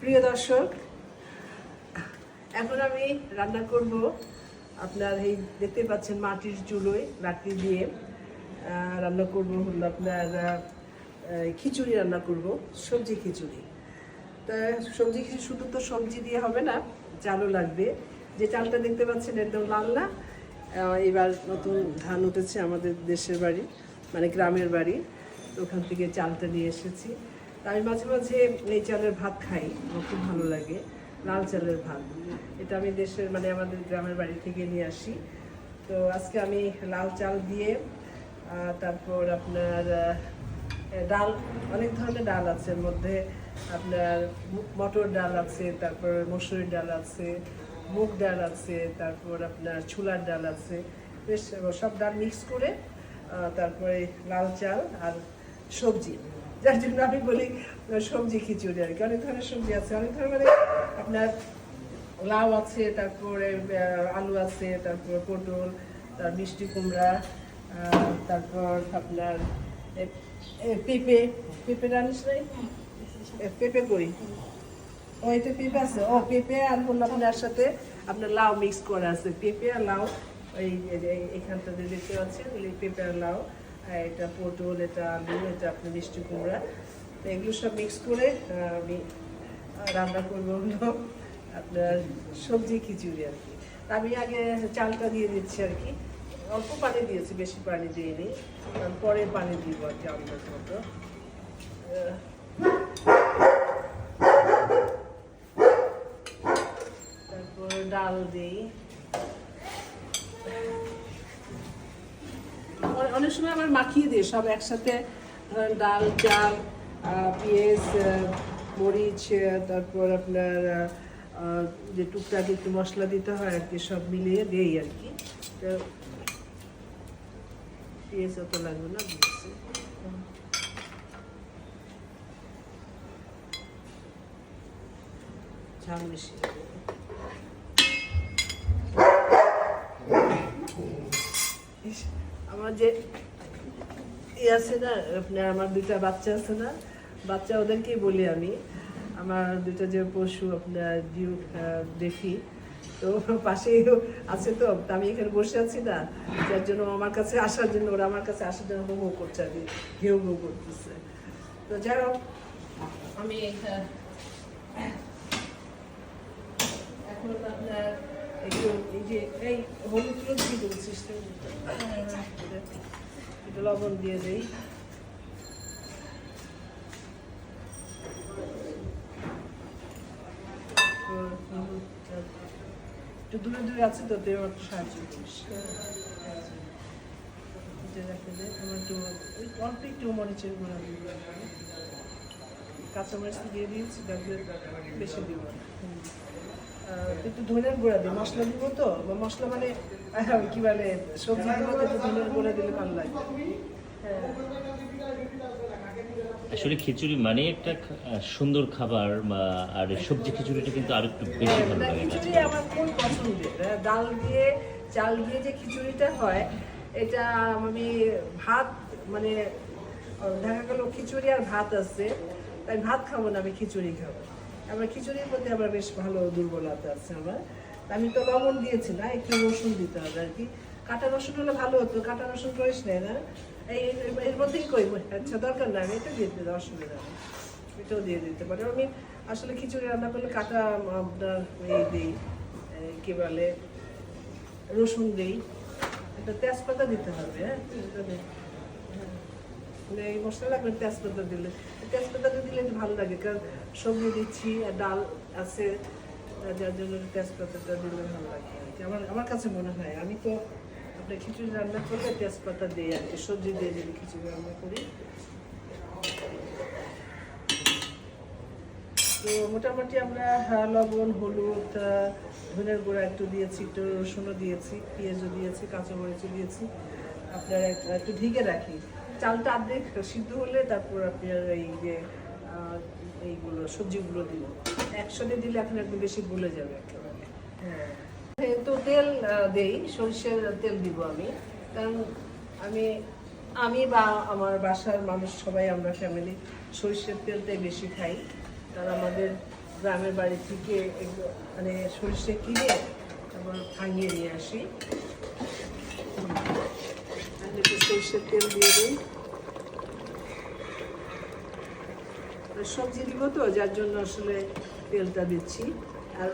প্রিয় দর্শক, এখন আমি রান্না করব আপনার এই দেখতে পাচ্ছেন মাটির চুলোয় লাকড়ি দিয়ে রান্না করব হলো আপনার খিচুড়ি রান্না করব, সবজি খিচুড়ি। তা সবজি খিচুড়ি শুধু তো সবজি দিয়ে হবে না, চালও লাগবে। যে চালটা দেখতে পাচ্ছেন একদম লাল না এবার নতুন ধান উঠেছে আমাদের দেশের বাড়ি মানে গ্রামের বাড়ি, তো ওখান থেকে চালটা নিয়ে এসেছি। আমি মাঝে মাঝে এই চালের ভাত খাই, আমার খুব ভালো লাগে, লাল চালের ভাত। এটা আমি দেশের মানে আমাদের গ্রামের বাড়ি থেকে নিয়ে আসি। তো আজকে আমি লাল চাল দিয়ে তারপর আপনার ডাল, অনেক ধরনের ডাল আছে এর মধ্যে। আপনার মটর ডাল আছে, তারপর মসুরির ডাল আছে, মুগ ডাল আছে, তারপর আপনার ছোলার ডাল আছে। বেশ, সব ডাল মিক্স করে তারপরে লাল চাল আর সবজি। যার জন্য আমি বলি সবজি খিচুড়ি আর কি। অনেক ধরনের সবজি আছে, অনেক ধরনের মানে আপনার লাউ আছে, তারপরে আলু আছে, তারপর পটল, তার মিষ্টি কুমড়া তারপর আপনার পেঁপে পেঁপে রানিস নাই? পেঁপে করি। ও, এটা পেঁপে আছে। ও, পেঁপে আর হলো আপনার সাথে আপনার লাউ মিক্স করা আছে। পেঁপে আর লাউ ওই এইখানটাতে দেখতে পাচ্ছেন পেঁপে আর লাউ। এটা পটল, এটা আলু, এটা আপনার মিষ্টি কুমড়া। তো এগুলো সব মিক্স করে আমি রান্না করব আপনার সবজি খিচুড়ি আর কি। আমি আগে চালটা দিয়ে দিচ্ছি আর কি। অল্প পানি দিয়েছি, বেশি পানি দিইনি। পরে পানি দিব আর কি আন্দাজ মতো। তারপর ডাল দিই। অনেক সময় আবার মাখিয়ে দিই, সব একসাথে ডাল, চাল পেঁয়াজ মরিচ তারপর আপনার যে টুকটাক একটু মশলা দিতে হয় আর কি, সব মিলিয়ে দেই আর কি। পেঁয়াজ অত লাগবে না ঝাল মিশিয়ে। আমার যে ই আছে না আপনার আমার দুইটা বাচ্চা আছে না, বাচ্চা ওদেরকেই বলি আমি। আমার দুইটা যে পশু আপনার ডিউ দেখি তো পাশেই আছে তো আমি এখানে বসে আছি না। যার জন্য আমার কাছে আসার জন্য, ওরা আমার কাছে আসার জন্য হো হো করছে কি ঘেউ ঘেউ করতেছে। তো যাই হোক, আমি এখন আপনার এই যে, এই হলুদ কি বলছিস তুই? লবণ দিয়ে দেই। একটু দূরে দূরে আছে তো তুই আমার সাহায্য করিস। এটা রেখে দে আমার একটু অল্প মরিচের দিয়ে কাঁচামরিচ দিয়ে দিয়েছি বেশি দিব একটু ধনের গুঁড়া দিই মশলা দিব তো বা মশলা মানে কি বলে সবজি দিব একটু ধনের গুঁড়া দিলে ভালো লাগে। হ্যাঁ। আসলে খিচুড়ি মানে একটা সুন্দর খাবার বা আর সবজি খিচুড়িটা কিন্তু আর একটু বেশি ভালো লাগে খিচুড়ি আমার খুব পছন্দের। ডাল দিয়ে চাল দিয়ে যে খিচুড়িটা হয় এটা আমি ভাত মানে দেখা গেল খিচুড়ি আর ভাত আছে তাই ভাত খাব না আমি খিচুড়ি খাব। আমার খিচুড়ির প্রতি আমার বেশ ভালো দুর্বলতা আছে আমার। আমি তো লবণ দিয়েছি না, একটু রসুন দিতে হবে আর কি। কাঁটা রসুন হলে ভালো হতো, কাঁটা রসুন করিস নেই না। এই এর মধ্যেই কই আচ্ছা দরকার না, আমি এটা দিয়ে দিতে অসুবিধা নেই এটাও দিয়ে দিতে পারি। আমি আসলে খিচুড়ি রান্না করলে কাটা আপনার এই দিই কি বলে, রসুন দিই। এটা তেজপাতা দিতে হবে হ্যাঁ। হ্যাঁ। মানে এই মশলা লাগবে তেজপাতা দিলে। তেজপাতাটা দিলে একটু ভালো লাগে, কারণ সবজি দিচ্ছি আর ডাল আছে যার জন্য তেজপাতাটা দিলে ভালো লাগে আমার আমার কাছে মনে হয়, আমি তো আপনার খিচুড়ি রান্না করলে তেজপাতা দিই আর কি, সবজি দিয়ে যদি খিচুড়ি রান্না করি। তো মোটামুটি আমরা লবণ, হলুদ ধনের গুঁড়া একটু দিয়েছি, একটু রসুনও দিয়েছি, পেঁয়াজও দিয়েছি, কাঁচামরিচও দিয়েছি। আপনার একটু ঢেকে রাখি। চালটা অর্ধেক সিদ্ধ হলে তারপর আপনার এই যে এইগুলো, সবজিগুলো দিব একসাথে দিলে এখন একটু বেশি গলে যাবে একেবারে। হ্যাঁ। তো তেল দেই, সরিষার তেল দিব আমি। কারণ আমি আমি বা আমার বাসার মানুষ সবাই, আমরা ফ্যামিলি সরিষার তেলটাই বেশি খাই। কারণ আমাদের গ্রামের বাড়ি থেকে মানে সরিষে কিনে তারপর ভাঙিয়ে নিয়ে আসি। সরিষের তেল দিয়ে দিই আর সবজি দিব তো, যার জন্য আসলে তেলটা দিচ্ছি। আর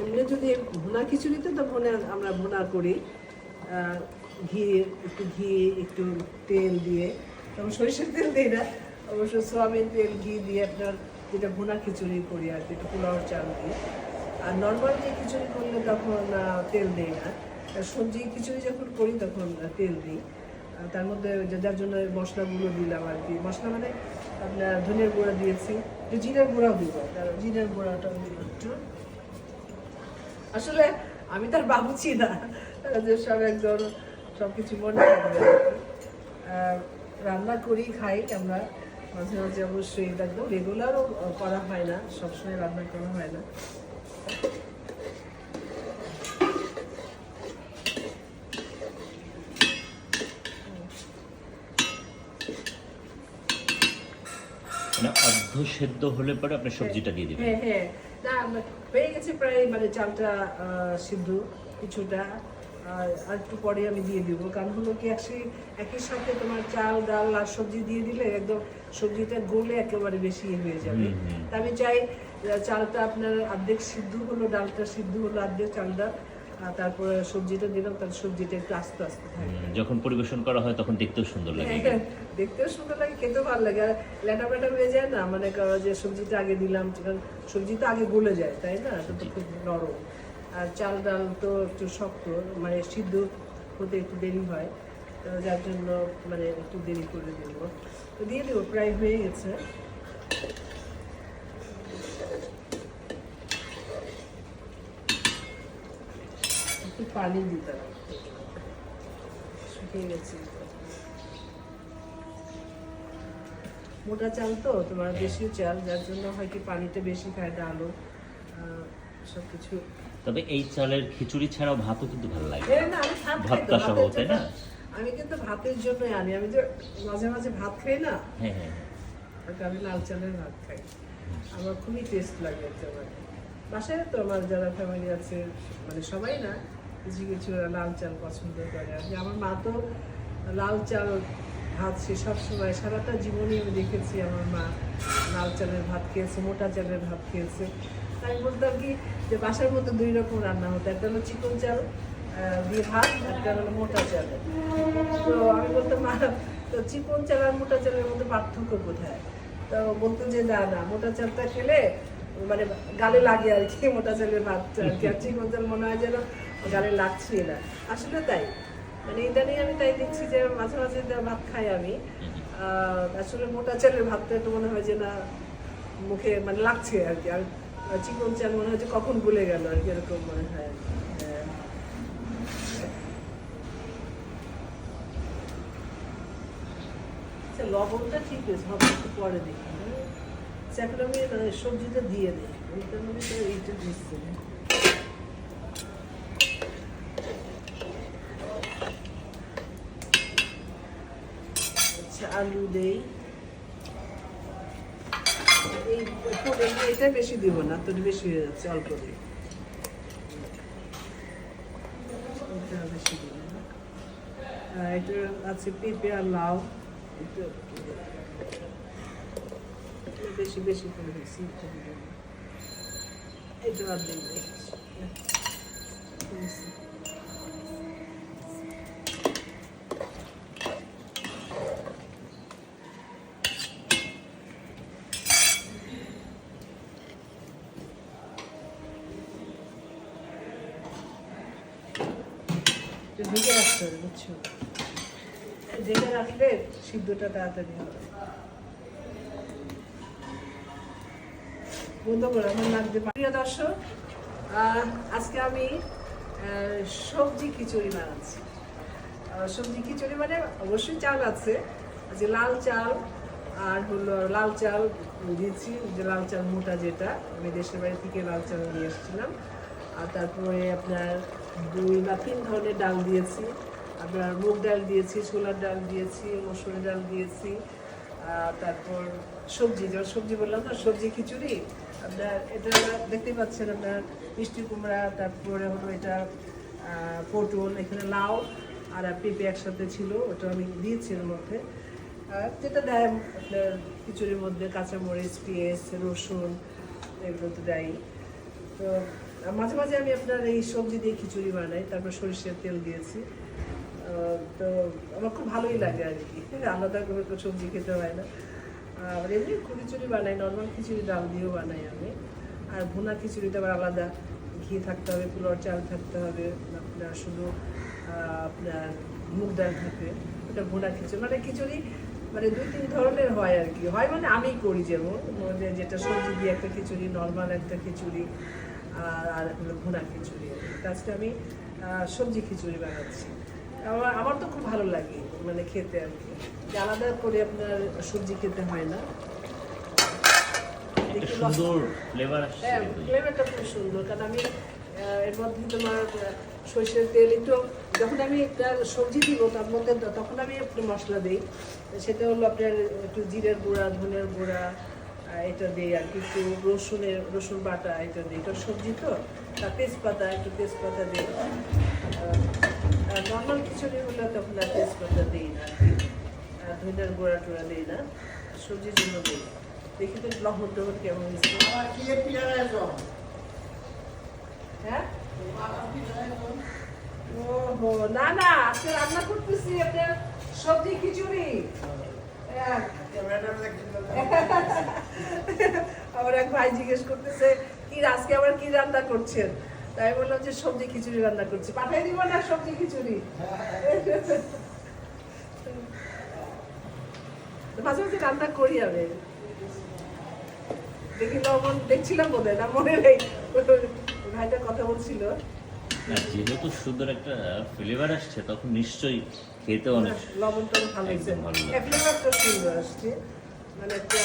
এমনি যদি ভুনা খিচুড়িতে তো ভুনা আমরা ভুনা করি। ঘি, একটু ঘি, একটু তেল দিয়ে। তখন সরিষার তেল দিই না। অবশ্য সোয়াবিন তেল, ঘি দিয়ে আপনার যেটা ভুনা খিচুড়ি করি আর কি একটু পোলাও চাল দিয়ে। আর নর্মাল যে খিচুড়ি করলে তখন তেল দিই না। আর সবজি খিচুড়ি যখন করি, তখন তেল দিই। তার মধ্যে যার জন্য মশলাগুলো দিলাম আর কি। মশলা মানে আপনার ধনের গুঁড়া দিয়েছি। জিরের গুঁড়াও দিব তার জিরের গুঁড়াটাও দিব একটু আসলে আমি তার বাবুছি না, যে সব একজন সব কিছু মনে থাকবে রান্না করি, খাই আমরা। মাঝে মাঝে অবশ্যই এটা রেগুলারও করা হয় না, সবসময় রান্না করা হয় না মানে অর্ধ সেদ্ধ হলে পরে আপনি সবজিটা দিয়ে দিবেন। হ্যাঁ হ্যাঁ। না হয়ে গেছে প্রায় মানে চালটা সিদ্ধ কিছুটা। আর একটু পরে আমি দিয়ে দিব। কারণ হলো কি একই একই সাথে তোমার চাল ডাল আর সবজি দিয়ে দিলে একদম সবজিটা গলে একেবারে বেশি ইয়ে হয়ে যাবে। তা আমি চাই চালটা আপনার অর্ধেক সিদ্ধ হলো ডালটা সিদ্ধ হলো অর্ধেক চালটা আর তারপরে সবজিটা দিলাম তার সবজিটা একটু আস্তে আস্তে থাকে। যখন পরিবেশন করা হয় তখন দেখতেও সুন্দর লাগে। হ্যাঁ, দেখতেও সুন্দর লাগে খেতেও ভালো লাগে। আর ল্যাটা প্যাটা হয়ে যায় না? মানে যে সবজিটা আগে দিলাম কারণ সবজি তো আগে গলে যায় তাই না? তো খুব নরম। আর চাল ডাল তো একটু শক্ত মানে সিদ্ধ হতে একটু দেরি হয়। তো যার জন্য মানে একটু দেরি করে দেবো। তো দিয়ে দেবো প্রায় হয়ে গেছে। একটু পানি দিতে হবে। শুকিয়ে গেছে। মোটা চাল তো তোমার দেশীয় চাল যার জন্য হয় কি পানিটা বেশি খায় ডালও সব কিছু তবে এই চালের খিচুড়ি ছাড়াও ভাতও কিন্তু ভালো লাগে। এ না, আমি ভাত খাই তো, ভর্তা সহ, তাই না? আমি কিন্তু ভাতের জন্যই আনি। আমি যে মাঝে মাঝে ভাত খাই না। হ্যাঁ হ্যাঁ হ্যাঁ। আমি লাল চালের ভাত খাই। আমার খুবই টেস্ট লাগে বাসায় তো আমার যারা ফ্যামিলি আছে মানে সবাই না কিছু কিছু লাল চাল পছন্দ করে আর আমার মা তো লাল চাল ভাত সে সবসময় সারাটা জীবনই আমি দেখেছি আমার মা লাল চালের ভাত খেয়েছে, মোটা চালের ভাত খেয়েছে। আমি বলতাম কি যে বাসার মধ্যে দুই রকম রান্না হতো, একটা হলো চিকন চাল দিয়ে ভাত, একটা হলো মোটা চাল। তো আমি বলতাম, মা, তো চিকন চাল আর মোটা চালের মধ্যে পার্থক্য কোথায়? তো বলতো যে, না না, মোটা চালটা খেলে মানে গালে লাগে আর কি, মোটা চালের ভাতটা আর কি। চিকন চাল মনে হয় যেন গালে লাগছে না। আসলে তাই। মানে এটা নিয়ে আমি তাই দেখছি যে মাঝে মাঝে ভাত খাই আমি আসলে মোটা চালের ভাতটা একটু মনে হয় যে না মুখে মানে লাগছে আর কি। আর চিকন চাল মনে হয় যে কখন ভুলে গেল আর কি এরকম মনে হয়। হ্যাঁ। আচ্ছা, লবণটা ঠিক আছে হবে একটু পরে দেখি। এখন আমি সবজিটা দিয়ে দিই। মানে তো এইটা দিচ্ছি না। আচ্ছা আলু দেই। এই এটা বেশি দিব না তো বেশি হয়ে যাচ্ছে, অল্প দিই। এটা বেশি দিব না। এটা আছে পেঁপে আর লাউ। বেশি বেশি করে দিচ্ছি এটা আর দিই হবে বুঝছ ঢেকে রাখলে সিদ্ধটা তাড়াতাড়ি হবে বন্ধ করে আমার লাগতে পারে প্রিয় দর্শক আজকে আমি সবজি খিচুড়ি বানাচ্ছি সবজি খিচুড়ি মানে অবশ্যই চাল আছে যে লাল চাল আর হলো লাল চাল দিয়েছি যে লাল চাল, মোটা যেটা আমি দেশের বাড়ি থেকে লাল চাল নিয়ে এসেছিলাম আর তারপরে আপনার দুই বা তিন ধরনের ডাল দিয়েছি। আপনার মুগ ডাল দিয়েছি, ছোলার ডাল দিয়েছি, মসুর ডাল দিয়েছি তারপর সবজি, যেমন সবজি বললাম না, সবজি খিচুড়ি। আপনার এটা দেখতেই পাচ্ছেন আপনার মিষ্টি কুমড়া, তারপরে হলো এটা পটল, এখানে লাউ আর পেঁপে একসাথে ছিল, ওটা আমি দিয়েছি এর মধ্যে। যেটা দেয় আপনার খিচুড়ির মধ্যে, কাঁচামরিচ, পেঁয়াজ, রসুন, এগুলো তো দেয় তো মাঝে মাঝে আমি আপনার এই সবজি দিয়ে খিচুড়ি বানাই, তারপর সরিষার তেল দিয়েছি। তো আমার খুব ভালোই লাগে আর কি। আলাদা করে তো সবজি খেতে হয় না। আর এমনি খিচুড়ি বানাই নর্মাল খিচুড়ি, ডাল দিয়েও বানাই আমি। আর ভুনা খিচুড়িটা আবার আলাদা ঘি থাকতে হবে পোলার চাল থাকতে হবে, আপনার শুধু আপনার মুগ ডাল থাকবে ওটা ভুনা খিচুড়ি। মানে খিচুড়ি মানে দুই তিন ধরনের হয় আর কি। হয় মানে আমি করি যেমন মানে যেটা সবজি দিয়ে একটা খিচুড়ি নর্মাল একটা খিচুড়ি। আর হলো ভুনা খিচুড়ি। আজকে আমি সবজি খিচুড়ি বানাচ্ছি। আমার আমার তো খুব ভালো লাগে মানে খেতে আর কি। আলাদা করে আপনার সবজি খেতে হয় না। একটু সুন্দর ফ্লেভার হ্যাঁ ফ্লেভারটা খুব সুন্দর। কারণ আমি এর মধ্যে তোমার সরষের তেল একটু যখন আমি একটা সবজি দিব তার মধ্যে তখন আমি একটু মশলা দিই। সেটা হলো আপনার একটু জিরের গুঁড়া ধনের গুঁড়া এটা দিই আর কি একটু রসুনের রসুন বাটা এটা দিই এটা সবজি তো তার তেজপাতা একটু তেজপাতা দিই আর নর্মাল খিচুড়ি হলে তখন আর তেজপাতা দিই না আর কি। আর ধনের গুঁড়া টুড়া দিই না সবজির জন্য দিই। দেখি তো লবণ টবণ কেমন হয়েছে। হ্যাঁ? ওহো না না আজকে রান্না করতেছি আপনার সবজি খিচুড়ি। হ্যাঁ। আমার এক ভাই জিজ্ঞেস করতেছে কি আজকে আবার কি রান্না করছেন? তাই বললাম যে সবজি খিচুড়ি রান্না করছি। পাঠাই দিব না সবজি খিচুড়ি? মাঝে মাঝে রান্না করি আমি। দেখি লবণ দেখছিলাম বোধ না মনে নেই। ভাইটা কথা বলছিল। আর যেহেতু সুন্দর একটা ফ্লেভার আসছে তখন নিশ্চয়ই খেতে অনেক লবণটা ভালো হয়েছে। একদম ভালো লাগে। ফ্লেভারটা সুন্দর আসছে। মানে একটা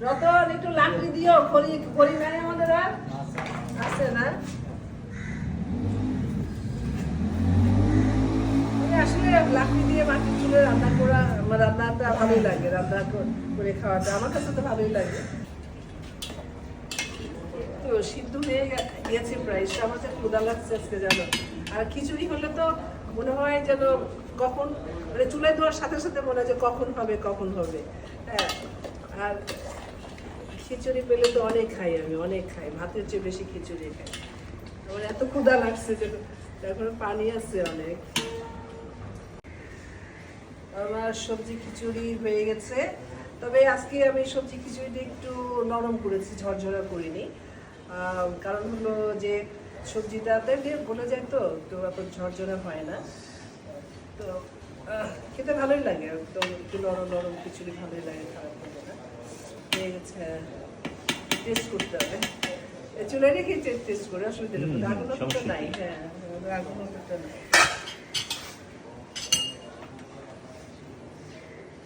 রতন, একটু লাকড়ি দিও, খড়ি খড়ি নাই আমাদের আর? আছে না? রান্নাটা ভালোই লাগে, রান্না কর- খাওয়াটা। আমার তো ভালোই লাগে। তো সিদ্ধ হয়ে গেছে প্রায়। আমার যে ক্ষুদা লাগছে আর খিচুড়ি হলে তো মনে হয় যেন কখন মানে চুলায় দেওয়ার সাথে সাথে মনে হয় যে কখন হবে কখন হবে। হ্যাঁ আর খিচুড়ি পেলে তো অনেক খাই আমি, অনেক খাই, ভাতের চেয়ে বেশি খিচুড়ি খাই। আমার এত ক্ষুদা লাগছে যে এখন পানি আছে অনেক। আমার সবজি খিচুড়ি হয়ে গেছে, তবে আজকে আমি সবজি খিচুড়িটা একটু নরম করেছি, ঝরঝরা করিনি। কারণ হলো যে সবজিটাতে বলে যায় তো তো এত ঝরঝরা হয় না। তো খেতে ভালোই লাগে একদম একটু নরম নরম খিচুড়ি ভালোই লাগে খারাপ লাগে না? হয়ে গেছে টেস্ট করতে হবে। চুলে রেখে টেস্ট করে অসুবিধা নেই। আগুন তো নাই হ্যাঁ আগুন তো নাই।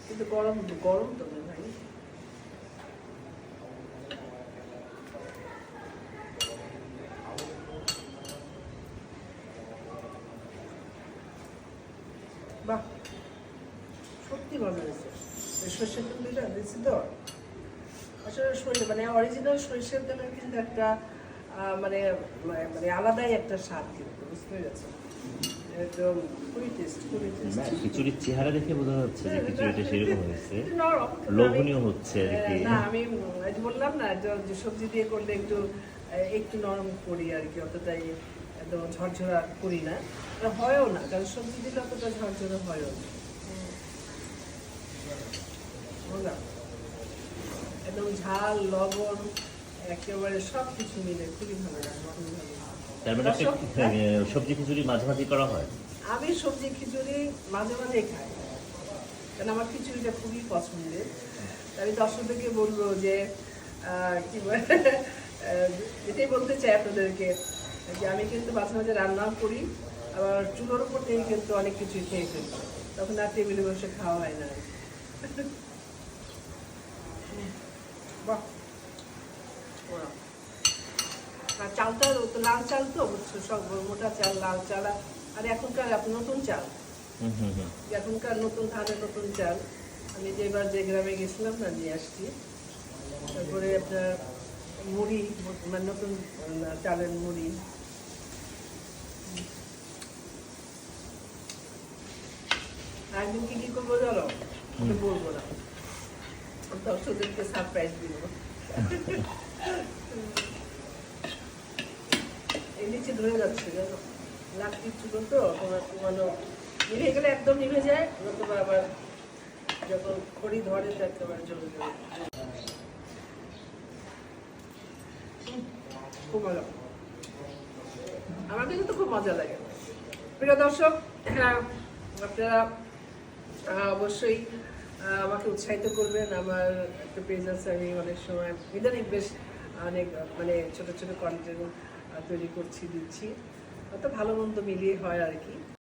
কিন্তু গরম গরম তো ভাই বাহ সত্যি ভালো হয়েছে এই সর্ষের তেল দিটা দিচ্ছি তো আসলে সরিষা মানে অরিজিনাল সরিষার তেলের কিন্তু একটা মানে মানে আলাদাই একটা স্বাদ কিন্তু বুঝতে পেরেছ? একদম খুবই টেস্ট খুবই টেস্ট না খিচুড়ির চেহারা দেখে বোঝা যাচ্ছে যে খিচুড়িটা সেরকম হয়েছে। লোভনীয় হচ্ছে আর কি। না আমি বললাম না যে যে সবজি দিয়ে করলে একটু একটু নরম করি আর কি অতটাই একদম ঝরঝরা করি না। হয়ও না কারণ সবজি দিলে অতটা ঝরঝরা হয়ও না। একদম ঝাল লবণ একেবারে সব কিছু মিলে খুবই ভালো লাগে খুবই ভালো লাগে। তার মানে হ্যাঁ? সবজি খিচুড়ি মাঝামাঝি করা হয়? আমি সবজি খিচুড়ি মাঝে মাঝে খাই। কারণ আমার খিচুড়িটা খুবই পছন্দের। তাই আমি দর্শকদেরকে বলব যে কি এটাই বলতে চাই আপনাদেরকে যে আমি কিন্তু মাঝে মাঝে রান্নাও করি আবার চুলোর উপর থেকে কিন্তু অনেক কিছুই খেয়ে ফেলি। তখন আর টেবিলে বসে খাওয়া হয় না। বাহ ওরা আর চালটা লাল চাল তো সব মোটা চাল লাল চাল আর- এখনকার নতুন চাল। হুম হুম হুম। এখনকার নতুন ধানের নতুন চাল। আমি যে এবার যে গ্রামে গেছিলাম না নিয়ে আসছি। তারপরে আপনার মুড়ি মানে নতুন চালের মুড়ি। আর একদিন কি কি করব জানো? বলব না। দর্শকদেরকে সারপ্রাইজ দিব। নিচে ধরে যাচ্ছে তো নিভে গেলে একদম নিভে যায় আবার যখন খড়ি ধরে একেবারে জ্বলে যাবে। আমার খুব মজা লাগে। প্রিয় দর্শক হ্যাঁ, আপনারা অবশ্যই আমাকে উৎসাহিত করবেন। আমার একটা পেজ আছে আমি অনেক সময় ইদানিং বেশ অনেক মানে ছোট ছোট কন্টেন্ট তৈরি করছি দিচ্ছি। অত ভালো মন্দ মিলিয়ে হয় আর কি।